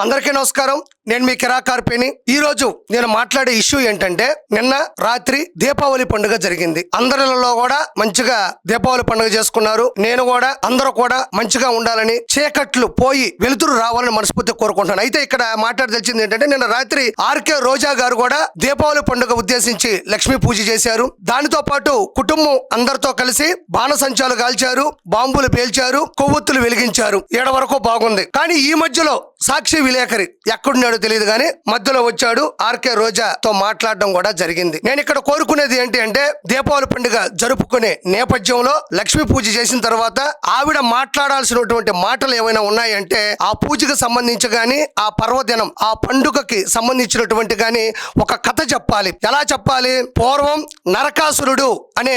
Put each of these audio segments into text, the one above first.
అందరికీ నమస్కారం. నేను మీ కిరాకార్పేని ఈ రోజు నేను మాట్లాడే ఇష్యూ ఏంటంటే నిన్న రాత్రి దీపావళి పండుగ జరిగింది. అందరిలో కూడా మంచిగా దీపావళి పండుగ చేసుకున్నారు. నేను కూడా అందరూ కూడా మంచిగా ఉండాలని చీకట్లు పోయి వెలుతురు రావాలని మనస్ఫూర్తి కోరుకుంటున్నాను. అయితే ఇక్కడ మాట్లాడదలిచింది ఏంటంటే నిన్న రాత్రి ఆర్కే రోజా గారు కూడా దీపావళి పండుగ ఉద్దేశించి లక్ష్మీ పూజ చేశారు. దానితో పాటు కుటుంబం అందరితో కలిసి బాణసంచాలు కాల్చారు బాంబులు పేల్చారు కొవ్వొత్తులు వెలిగించారు. ఏడ వరకు బాగుంది. కానీ ఈ మధ్యలో సాక్షి విలేకరి ఎక్కడున్నాడో తెలియదు కానీ మధ్యలో వచ్చాడు ఆర్కే రోజాతో మాట్లాడడం కూడా జరిగింది. నేను ఇక్కడ కోరుకునేది ఏంటి అంటే దీపావళి పండుగ జరుపుకునే నేపథ్యంలో లక్ష్మీ పూజ చేసిన తర్వాత ఆవిడ మాట్లాడాల్సినటువంటి మాటలు ఏమైనా ఉన్నాయంటే ఆ పూజకు సంబంధించి కానీ ఆ పర్వదినం ఆ పండుగకి సంబంధించినటువంటి కానీ ఒక కథ చెప్పాలి. ఎలా చెప్పాలి? పూర్వం నరకాసురుడు అనే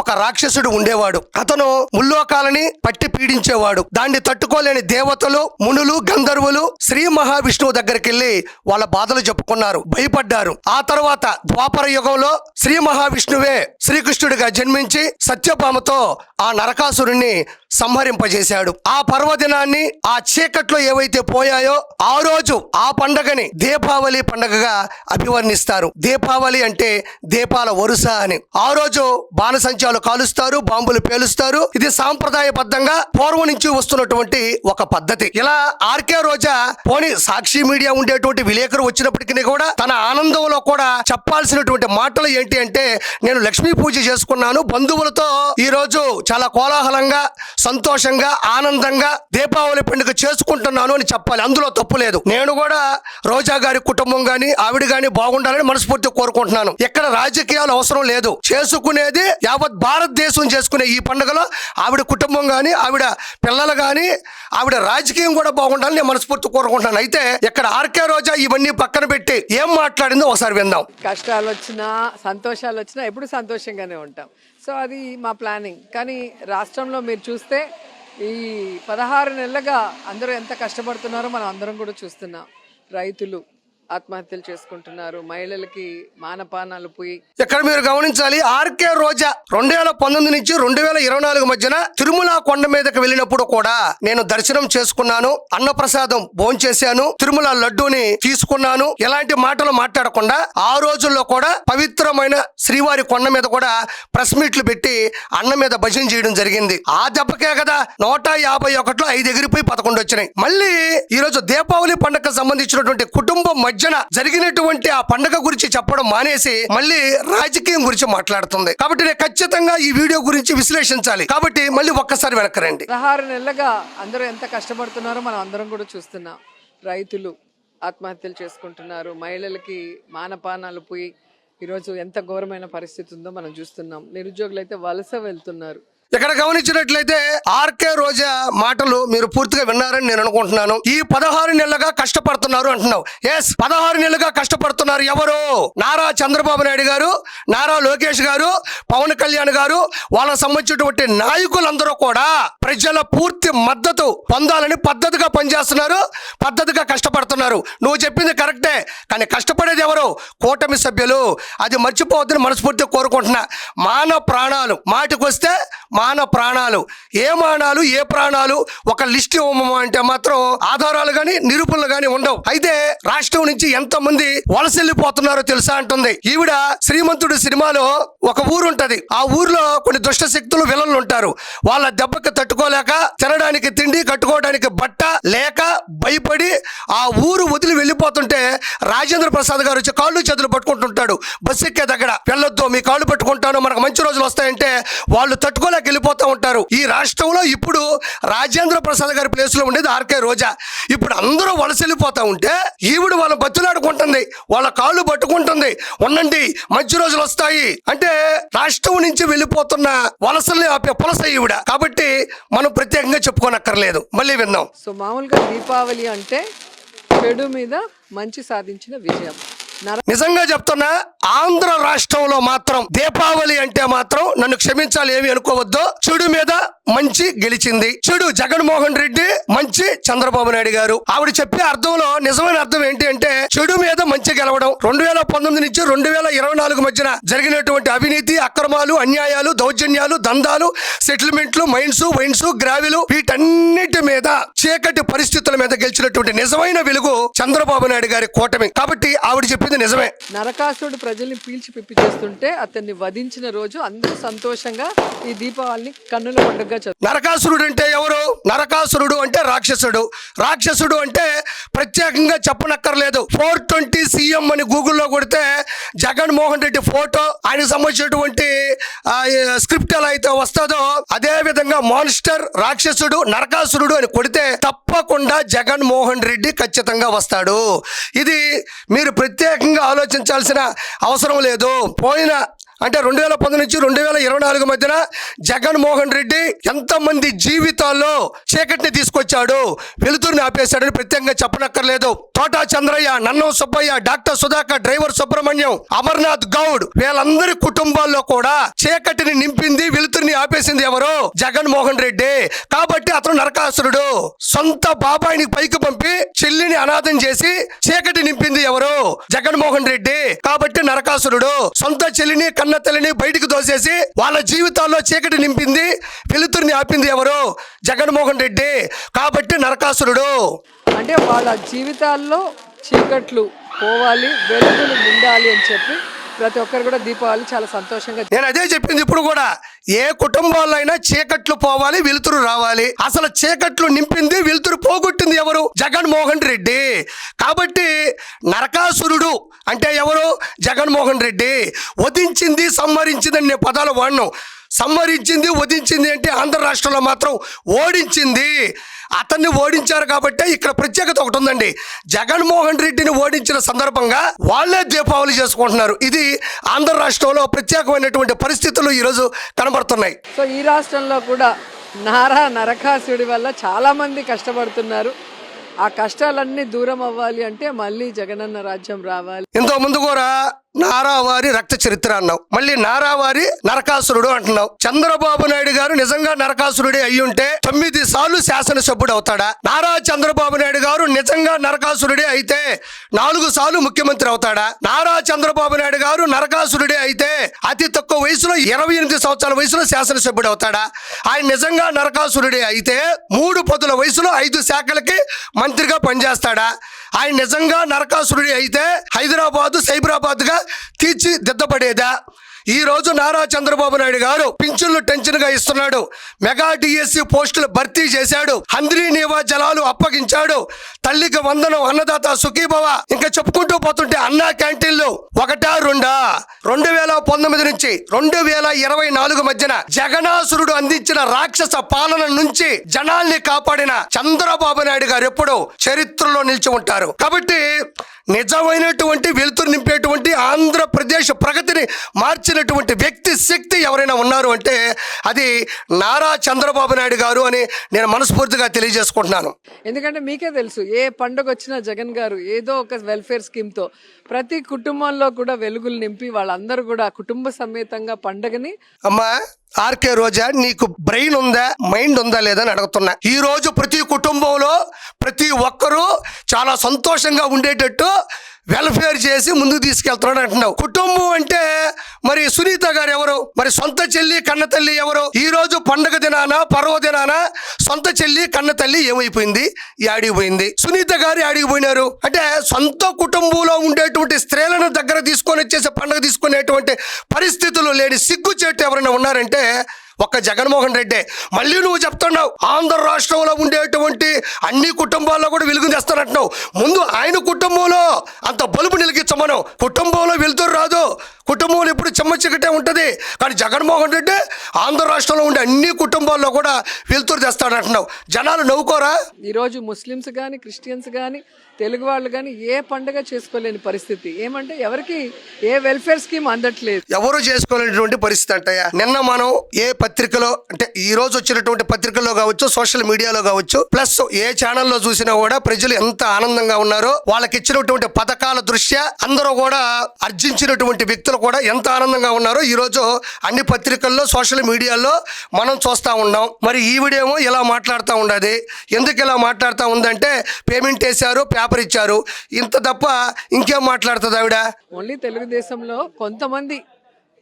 ఒక రాక్షసుడు ఉండేవాడు. అతను ముల్లోకాలని పట్టి పీడించేవాడు. దాన్ని తట్టుకోలేని దేవతలు మునులు గంధర్వులు శ్రీ మహావిష్ణువు దగ్గరికి వెళ్ళి వాళ్ళ బాధలు చెప్పుకున్నారు భయపడ్డారు. ఆ తర్వాత ద్వాపర యుగంలో శ్రీ మహావిష్ణువే శ్రీకృష్ణుడిగా జన్మించి సత్యభామతో ఆ నరకాసురుణ్ణి సంహరింపజేశాడు. ఆ పర్వదినాన్ని ఆ చీకట్లో ఏవైతే పోయాయో ఆ రోజు ఆ పండగని దీపావళి పండగగా అభివర్ణిస్తారు. దీపావళి అంటే దీపాల వరుస అని. ఆ రోజు బాణసంచాలు కాలుస్తారు బాంబులు పేలుస్తారు. ఇది సాంప్రదాయబద్ధంగా పూర్వం నుంచి వస్తున్నటువంటి ఒక పద్ధతి. ఇలా ఆర్కే రోజా పోనీ సాక్షి మీడియా ఉండేటువంటి విలేకరు వచ్చినప్పటికీ కూడా తన ఆనందంలో కూడా చెప్పాల్సినటువంటి మాటలు ఏంటి అంటే నేను లక్ష్మీ పూజ చేసుకున్నాను బంధువులతో ఈ రోజు చాలా కోలాహలంగా సంతోషంగా ఆనందంగా దీపావళి పండుగ చేసుకుంటున్నాను అని చెప్పాలి. అందులో తప్పు లేదు. నేను కూడా రోజా గారి కుటుంబం గాని ఆవిడ గాని బాగుండాలని మనస్ఫూర్తిగా కోరుకుంటున్నాను. ఎక్కడ రాజకీయాలు అవసరం లేదు. చేసుకునేది యావత్ భారతదేశం చేసుకునే ఈ పండుగలో ఆవిడ కుటుంబం కానీ ఆవిడ పిల్లలు కానీ ఆవిడ రాజకీయం కూడా బాగుండాలని నేను మనస్ఫూర్తి కోరుకుంటున్నాను అయితే ఇక్కడ ఆర్కే రోజా ఇవన్నీ పక్కన పెట్టి ఏం మాట్లాడిందో ఒకసారి విందాం. కష్టాలు వచ్చినా సంతోషాలు వచ్చినా ఎప్పుడు సంతోషంగానే ఉంటాం. సో అది మా ప్లానింగ్. కానీ రాష్ట్రంలో మీరు చూస్తే ఈ పదహారు నెలలుగా అందరూ ఎంత కష్టపడుతున్నారో మనం అందరం కూడా చూస్తున్నాం. రైతులు ఆత్మహత్యలు చేసుకుంటున్నారు. మహిళలకి మానపానాలు పోయి ఇక్కడ మీరు గమనించాలి ఆర్కే రోజా రెండు వేల పంతొమ్మిది నుంచి రెండు వేల ఇరవై నాలుగు మధ్యన తిరుమల కొండ మీదకి వెళ్ళినప్పుడు కూడా నేను దర్శనం చేసుకున్నాను అన్నప్రసాదం భోంచేశాను తిరుమల లడ్డూని తీసుకున్నాను. ఎలాంటి మాటలు మాట్లాడకుండా ఆ రోజుల్లో కూడా పవిత్రమైన శ్రీవారి కొండ మీద కూడా ప్రెస్ మీట్లు పెట్టి అన్న మీద భజన చేయడం జరిగింది. ఆ దెబ్బకే కదా నూట యాభై ఒకటిలో ఐదు ఎగిరిపోయి పదకొండు వచ్చినాయి. మళ్ళీ ఈ రోజు దీపావళి పండుగకు సంబంధించినటువంటి కుటుంబం మధ్య మధ్యన జరిగినటువంటి ఆ పండుగ గురించి చెప్పడం మానేసి మళ్ళీ రాజకీయం గురించి మాట్లాడుతుంది. కాబట్టి నేను ఖచ్చితంగా ఈ వీడియో గురించి విశ్లేషించాలి. కాబట్టి మళ్ళీ ఒక్కసారి వెనకరండి రండి. పదహారు నెలలుగా అందరూ ఎంత కష్టపడుతున్నారో మనం అందరం కూడా చూస్తున్నాం. రైతులు ఆత్మహత్యలు చేసుకుంటున్నారు. మహిళలకి మానపానాలు పోయి ఈరోజు ఎంత ఘోరమైన పరిస్థితి ఉందో మనం చూస్తున్నాం. నిరుద్యోగులు అయితే వలస వెళ్తున్నారు. ఇక్కడ గమనించినట్లయితే ఆర్కే రోజా మాటలు మీరు పూర్తిగా విన్నారని నేను అనుకుంటున్నాను. ఈ పదహారు నెలలుగా కష్టపడుతున్నారు అంటున్నావు. ఎస్ పదహారు నెలలుగా కష్టపడుతున్నారు ఎవరు? నారా చంద్రబాబు నాయుడు గారు నారా లోకేష్ గారు పవన్ కళ్యాణ్ గారు వాళ్ళకు సంబంధించినటువంటి నాయకులందరూ కూడా ప్రజల పూర్తి మద్దతు పొందాలని పద్ధతిగా పనిచేస్తున్నారు పద్ధతిగా కష్టపడుతున్నారు. నువ్వు చెప్పింది కరెక్టే కానీ కష్టపడేది ఎవరు? కూటమి సభ్యులు. అది మర్చిపోవద్దని మనస్ఫూర్తిగా కోరుకుంటున్నా. మానవ ప్రాణాలు. మాటికి బాణ మాన ప్రాణాలు. ఏ మానాలు ఏ ప్రాణాలు? ఒక లిస్ట్ ఇవ్వము అంటే మాత్రం ఆధారాలు గాని నిరూపణలు గాని ఉండవు. అయితే రాష్ట్రం నుంచి ఎంత మంది వలస వెళ్ళిపోతున్నారో తెలుసా అంటుంది. ఈవిడ శ్రీమంతుడు సినిమాలో ఒక ఊరు ఉంటది ఆ ఊర్లో కొన్ని దుష్ట శక్తులు విలన్లు ఉంటారు. వాళ్ళ దెబ్బకి తట్టుకోలేక తినడానికి తిండి కట్టుకోవడానికి బట్ట లేక భయపడి ఆ ఊరు వదిలి వెళ్ళిపోతుంటే రాజేంద్ర ప్రసాద్ గారు వచ్చి కాళ్ళు చేతులు పట్టుకుంటుంటాడు. బస్సు ఎక్కే దగ్గర వెళ్ళొద్దు మీ కాళ్ళు పట్టుకుంటాను మనకు మంచి రోజులు వస్తాయంటే వాళ్ళు తట్టుకోలేక వెళ్ళిపోతూ ఉంటారు. ఈ రాష్ట్రంలో ఇప్పుడు రాజేంద్ర ప్రసాద్ గారి ప్లేస్లో ఉండేది ఆర్కే రోజా. ఇప్పుడు అందరూ వలస వెళ్ళిపోతా ఉంటే ఈవిడ వాళ్ళ బతులాడుకుంటుంది వాళ్ళ కాళ్ళు పట్టుకుంటుంది. ఉండండి మంచి రోజులు వస్తాయి. అంటే రాష్ట్రం నుంచి వెళ్ళిపోతున్న వలసల్ని ఆపే పులస ఈవిడ. కాబట్టి మనం ప్రత్యేకంగా చెప్పుకోనక్కర్లేదు. మళ్ళీ విందాం. సో మామూలుగా దీపావళి అంటే చెడు మీద మంచి సాధించిన విజయం. నిజంగా చెప్తున్నా ఆంధ్ర రాష్ట్రంలో మాత్రం దీపావళి అంటే మాత్రం నన్ను క్షమించాలి ఏమి అనుకోవద్దు. చెడు మీద మంచి గెలిచింది. చెడు జగన్మోహన్ రెడ్డి మంచి చంద్రబాబు నాయుడు గారు. ఆవిడ చెప్పే అర్థంలో నిజమైన అర్థం ఏంటి అంటే చెడు మీద మంచి గెలవడం. రెండు వేల పంతొమ్మిది నుంచి రెండు వేల ఇరవై నాలుగు మధ్యన జరిగినటువంటి అవినీతి అక్రమాలు అన్యాయాలు దౌర్జన్యాలు దందాలు సెటిల్మెంట్లు మైన్స్ వైన్స్ గ్రావిలు వీటన్నిటి మీద చీకటి పరిస్థితుల మీద గెలిచినటువంటి నిజమైన వెలుగు చంద్రబాబు నాయుడు గారి కూటమి. కాబట్టి ఆవిడ చెప్పింది నిజమే. నరకాసురుడు ప్రజల్ని పీల్చి పిప్పి చేస్తుంటే అతన్ని వధించిన రోజు అందరూ సంతోషంగా ఈ దీపావళిని కన్నుల పండుగగా చదువు నరకాసురుడు అంటే ఎవరు? నరకాసురుడు అంటే రాక్షసుడు. రాక్షసుడు అంటే ప్రత్యేకంగా చెప్పనక్కర్లేదు. ఫోర్ ట్వంటీ సీఎం అని గూగుల్లో కొడితే జగన్మోహన్ రెడ్డి ఫోటో ఆయనకు సంబంధించినటువంటి స్క్రిప్ట్ ఎలా అయితే వస్తుందో అదే విధంగా మాన్స్టర్ రాక్షసుడు నరకాసురుడు అని కొడితే తప్పకుండా జగన్మోహన్ రెడ్డి ఖచ్చితంగా వస్తాడు. ఇది మీరు ప్రత్యేకంగా ఆలోచించాల్సిన అవసరం లేదు. పోయిన అంటే రెండు వేల పంతొమ్మిది నుంచి రెండు వేల ఇరవై నాలుగు మధ్యన జగన్మోహన్ రెడ్డి ఎంతమంది జీవితాల్లో చీకటిని తీసుకొచ్చాడు వెలుతురుని ఆపేశాడని ప్రత్యేకంగా చెప్పనక్కర్లేదు. తోటా చంద్రయ్య నన్నం సుబ్బయ్య డాక్టర్ సుధాకర్ డ్రైవర్ సుబ్రహ్మణ్యం అమర్నాథ్ గౌడ్ వీళ్ళందరి కుటుంబాల్లో కూడా చీకటిని నింపింది వెలుతురుని ఆపేసింది ఎవరు జగన్మోహన్ రెడ్డి. కాబట్టి అతను నరకాసురుడు. సొంత బాబాయిని పైకి పంపి చెల్లిని అనాథం చేసి చీకటి నింపింది ఎవరు జగన్మోహన్ రెడ్డి. కాబట్టి నరకాసురుడు. సొంత చెల్లిని కన్న తల్లిని బయటికి దోసేసి వాళ్ళ జీవితాల్లో చీకటి నింపింది వెలుతురిని ఆపింది ఎవరు? జగన్మోహన్ రెడ్డి. కాబట్టి నరకాసురుడు. అంటే వాళ్ళ జీవితాల్లో చీకట్లు పోవాలి వెలుగులు నిండాలి అని చెప్పి ప్రతి ఒక్కరు కూడా దీపావళి చాలా సంతోషంగా నేను అదే చెప్పింది ఇప్పుడు కూడా. ఏ కుటుంబాల్లో అయినా చీకట్లు పోవాలి వెలుతురు రావాలి. అసలు చీకట్లు నింపింది వెలుతురు పోగొట్టింది ఎవరు? జగన్మోహన్ రెడ్డి. కాబట్టి నరకాసురుడు. అంటే ఎవరు? జగన్మోహన్ రెడ్డి. వధించింది సంహరించింది అనే పదాలు వాడినాం. సంహరించింది వధించింది అంటే ఆంధ్ర రాష్ట్రంలో మాత్రం ఓడించింది. అతన్ని ఓడించారు కాబట్టి ఇక్కడ ప్రత్యేకత ఒకటి ఉందండి. జగన్మోహన్ రెడ్డిని ఓడించిన సందర్భంగా వాళ్ళే దీపావళి చేసుకుంటున్నారు. ఇది ఆంధ్ర రాష్ట్రంలో ప్రత్యేకమైనటువంటి పరిస్థితులు ఈరోజు కనబడుతున్నాయి. సో ఈ రాష్ట్రంలో కూడా నారా నరకాసుడి వల్ల చాలా మంది కష్టపడుతున్నారు. ఆ కష్టాలన్నీ దూరం అవ్వాలి అంటే మళ్ళీ జగనన్న రాజ్యం రావాలి. ఇంతకు ముందు కూడా నారావారి రక్త చరిత్ర అన్నావు. మళ్ళీ నారావారి నరకాసురుడు అంటున్నావు. చంద్రబాబు నాయుడు గారు నిజంగా నరకాసురుడే అయ్యుంటే ఉంటే తొమ్మిది సార్లు శాసనసభ్యుడు అవుతాడా? నారా చంద్రబాబు నాయుడు గారు నిజంగా నరకాసురుడే అయితే నాలుగు సార్లు ముఖ్యమంత్రి అవుతాడా? నారా చంద్రబాబు నాయుడు గారు నరకాసురుడే అయితే అతి తక్కువ వయసులో ఇరవై ఎనిమిది సంవత్సరాల వయసులో శాసనసభ్యుడు అవుతాడా? ఆయన నిజంగా నరకాసురుడే అయితే మూడు పదుల వయసులో ఐదు శాఖలకి మంత్రిగా పనిచేస్తాడా? ఆయన నిజంగా నరకాసురుడి అయితే హైదరాబాదు సైబరాబాద్గా తీర్చిదిద్దబడేదా ఈ రోజు నారా చంద్రబాబు నాయుడు గారు పింఛన్లు టెన్షన్గా ఇస్తున్నాడు. మెగా డిఎస్సి పోస్టులు భర్తీ చేశాడు. హంద్రీ నీవా జలాలు అప్పగించాడు. తల్లికి వందనం అన్నదాత సుఖీభవ. ఇంకా చెప్పుకుంటూ పోతుంటే అన్నా క్యాంటీన్లు ఒకటా రెండా? రెండు వేల పంతొమ్మిది నుంచి రెండు వేల ఇరవై నాలుగు మధ్యన జగనాసురుడు అందించిన రాక్షస పాలన నుంచి జనాల్ని కాపాడిన చంద్రబాబు నాయుడు గారు ఎప్పుడు చరిత్రలో నిలిచి ఉంటారు. కాబట్టి నిజమైనటువంటి వెలుతురు నింపేటువంటి ఆంధ్రప్రదేశ్ ప్రగతిని మార్చినటువంటి వ్యక్తి శక్తి ఎవరైనా ఉన్నారు అంటే అది నారా చంద్రబాబు నాయుడు గారు అని నేను మనస్ఫూర్తిగా తెలియజేసుకుంటున్నాను. ఎందుకంటే మీకే తెలుసు ఏ పండుగ వచ్చినా జగన్ గారు ఏదో ఒక వెల్ఫేర్ స్కీమ్తో ప్రతి కుటుంబంలో కూడా వెలుగులు నింపి వాళ్ళందరూ కూడా కుటుంబ సమేతంగా పండగని అమ్మా ఆర్కే రోజా నీకు బ్రెయిన్ ఉందా మైండ్ ఉందా లేదా అని అడుగుతున్నా. ఈ రోజు ప్రతి కుటుంబంలో ప్రతి ఒక్కరూ చాలా సంతోషంగా ఉండేటట్టు వెల్ఫేర్ చేసి ముందుకు తీసుకెళ్తున్నాడు అంటున్నావు. కుటుంబం అంటే మరి సునీత గారు ఎవరు? మరి సొంత చెల్లి కన్న తల్లి ఎవరు? ఈ రోజు పండగ దినాన పర్వదినాన సొంత చెల్లి కన్న తల్లి ఏమైపోయింది? ఆడిగిపోయింది సునీత గారు ఆడిగిపోయినారు అంటే సొంత కుటుంబంలో ఉండేటువంటి స్త్రీలను దగ్గర తీసుకొని వచ్చేసి పండగ తీసుకునేటువంటి పరిస్థితులు లేని సిగ్గు చెట్టు ఎవరైనా ఉన్నారంటే ఒక్క జగన్మోహన్ రెడ్డి. మళ్ళీ నువ్వు చెప్తున్నావు ఆంధ్ర రాష్ట్రంలో ఉండేటువంటి అన్ని కుటుంబాల్లో కూడా వెలుగు తెస్తానంటున్నావు. ముందు ఆయన కుటుంబంలో అంత బలుపు నిలిగించమను కుటుంబంలో వెలుతురు రాదు. కుటుంబంలో ఇప్పుడు చెమ్మ చీకటే ఉంటుంది. కానీ జగన్మోహన్ రెడ్డి ఆంధ్ర రాష్ట్రంలో ఉండే అన్ని కుటుంబాల్లో కూడా వెలుతురు తెస్తాడంటున్నావు జనాలు నవ్వుకోరా? ఈరోజు ముస్లిమ్స్ కానీ క్రిస్టియన్స్ కానీ తెలుగు వాళ్ళు కానీ ఏ పండుగ చేసుకోలేని పరిస్థితి. ఏమంటే ఎవరికి ఏ వెల్ఫేర్ స్కీమ్ అందట్లేదు. ఎవరు చేసుకోలేనటువంటి పరిస్థితి అంటయ్యా? నిన్న మనం ఏ పత్రికలో అంటే ఈ రోజు వచ్చినటువంటి పత్రికల్లో కావచ్చు సోషల్ మీడియాలో కావచ్చు ప్లస్ ఏ ఛానల్లో చూసినా కూడా ప్రజలు ఎంత ఆనందంగా ఉన్నారో వాళ్ళకి ఇచ్చినటువంటి పథకాల దృష్ట్యా అందరూ కూడా అర్జించినటువంటి వ్యక్తులు కూడా ఎంత ఆనందంగా ఉన్నారో ఈ రోజు అన్ని పత్రికల్లో సోషల్ మీడియాలో మనం చూస్తా ఉన్నాం. మరి ఈ వీడియో ఇలా మాట్లాడుతూ ఉండదు. ఎందుకు ఇలా మాట్లాడుతూ ఉందంటే పేమెంట్ వేశారు పేపర్ ఇచ్చారు ఇంత తప్ప ఇంకేం మాట్లాడుతుంది ఆవిడ? ఓన్లీ తెలుగుదేశంలో కొంతమంది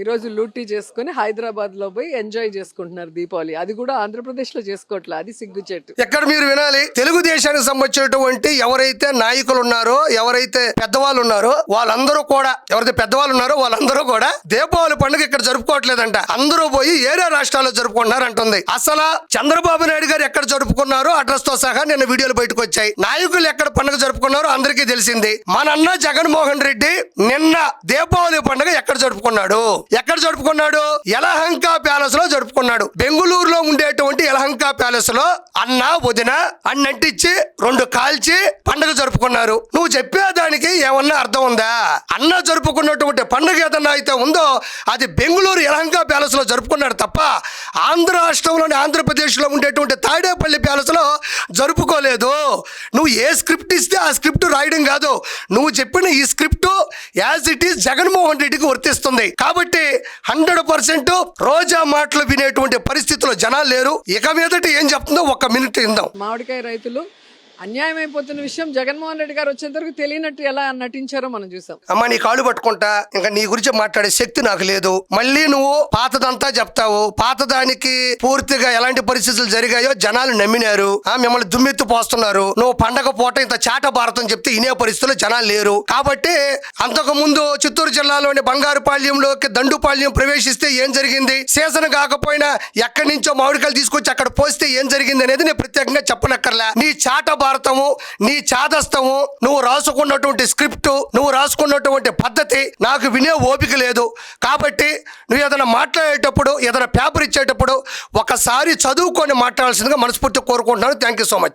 ఈరోజు లూటీ చేసుకుని హైదరాబాద్లో పోయి ఎంజాయ్ చేసుకుంటున్నారు దీపావళి. అది కూడా ఆంధ్రప్రదేశ్లో చేసుకోవట్లే అది సిగ్గుచెట్టు ఎక్కడ మీరు వినాలి తెలుగుదేశానికి సంబంధించినటువంటి ఎవరైతే నాయకులు ఉన్నారో ఎవరైతే పెద్దవాళ్ళు ఉన్నారో వాళ్ళందరూ కూడా ఎవరైతే పెద్దవాళ్ళు ఉన్నారో వాళ్ళందరూ కూడా దీపావళి పండుగ ఇక్కడ జరుపుకోవట్లేదంట. అందరూ పోయి ఏరే రాష్ట్రాల్లో జరుపుకుంటున్నారు అంటుంది అసలు చంద్రబాబు నాయుడు గారు ఎక్కడ జరుపుకున్నారో అడ్రస్తో సహా నిన్న వీడియోలు బయటకు వచ్చాయి. నాయకులు ఎక్కడ పండుగ జరుపుకున్నారో అందరికీ తెలిసింది. మన అన్న జగన్మోహన్ రెడ్డి నిన్న దీపావళి పండుగ ఎక్కడ జరుపుకున్నాడు? ఎక్కడ జరుపుకున్నాడు? యలహంక ప్యాలెస్లో జరుపుకున్నాడు. బెంగుళూరులో ఉండేటువంటి యలహంక ప్యాలెస్లో అన్న వదిన అన్నంటిచ్చి రెండు కాల్చి పండుగ జరుపుకున్నారు. నువ్వు చెప్పేదానికి ఏమన్నా అర్థం ఉందా? అన్న జరుపుకున్నటువంటి పండుగ ఏదన్నా అయితే ఉందో అది బెంగుళూరు యలహంక ప్యాలెస్లో జరుపుకున్నాడు తప్ప ఆంధ్ర రాష్ట్రంలోని ఆంధ్రప్రదేశ్లో ఉండేటువంటి తాడేపల్లి ప్యాలెస్లో జరుపుకోలేదు. నువ్వు ఏ స్క్రిప్ట్ ఇస్తే ఆ స్క్రిప్ట్ రాయడం కాదు. నువ్వు చెప్పిన ఈ script as it is Jaganmohan రెడ్డికి వర్తిస్తుంది. కాబట్టి హండ్రెడ్ పర్సెంట్ రోజా మాటలు వినేటువంటి పరిస్థితిలో జనాలు లేరు. ఇక మీదట ఏం చెప్తుందో ఒక మినిట్ ఇందాం మామిడికాయ రైతులు అన్యాయం అయిపోతున్న విషయం జగన్మోహన్ రెడ్డి గారు వచ్చేంతవరకు తెలియనట్టు ఎలా నటించారో మనం చూసాం. అమ్మ నీ కాళ్ళు పట్టుకుంటా ఇంకా నీ గురించి మాట్లాడే శక్తి నాకు లేదు. మళ్ళీ నువ్వు పాతదంతా చెప్తావు. పాతదానికి పూర్తిగా ఎలాంటి పరిస్థితులు జరిగాయో జనాలు నమ్మినారు. ఆ మిమ్మల్ని దుమ్మెత్తు పోస్తున్నారు. నువ్వు పండగ పూట ఇంత చాట భారతం చెప్తే ఇనే పరిస్థితుల్లో జనాలు లేరు. కాబట్టి అంతకు ముందు చిత్తూరు జిల్లాలోని బంగారుపాళ్యంలోకి దండుపాళ్యం ప్రవేశిస్తే ఏం జరిగింది? సీజన్ కాకపోయినా ఎక్కడి నుంచో మామిడికాయలు తీసుకొచ్చి అక్కడ పోస్తే ఏం జరిగింది అనేది నేను ప్రత్యేకంగా చెప్పనక్కర్లే. నీ చాట భారతము నీ చాదస్తము నువ్వు రాసుకున్నటువంటి స్క్రిప్ట్ నువ్వు రాసుకున్నటువంటి పద్ధతి నాకు వినే ఓపిక లేదు. కాబట్టి నువ్వు ఏదైనా మాట్లాడేటప్పుడు ఏదైనా పేపర్ ఇచ్చేటప్పుడు ఒకసారి చదువుకొని మాట్లాడాల్సిందిగా మనస్ఫూర్తి కోరుకుంటున్నాను. Thank you so much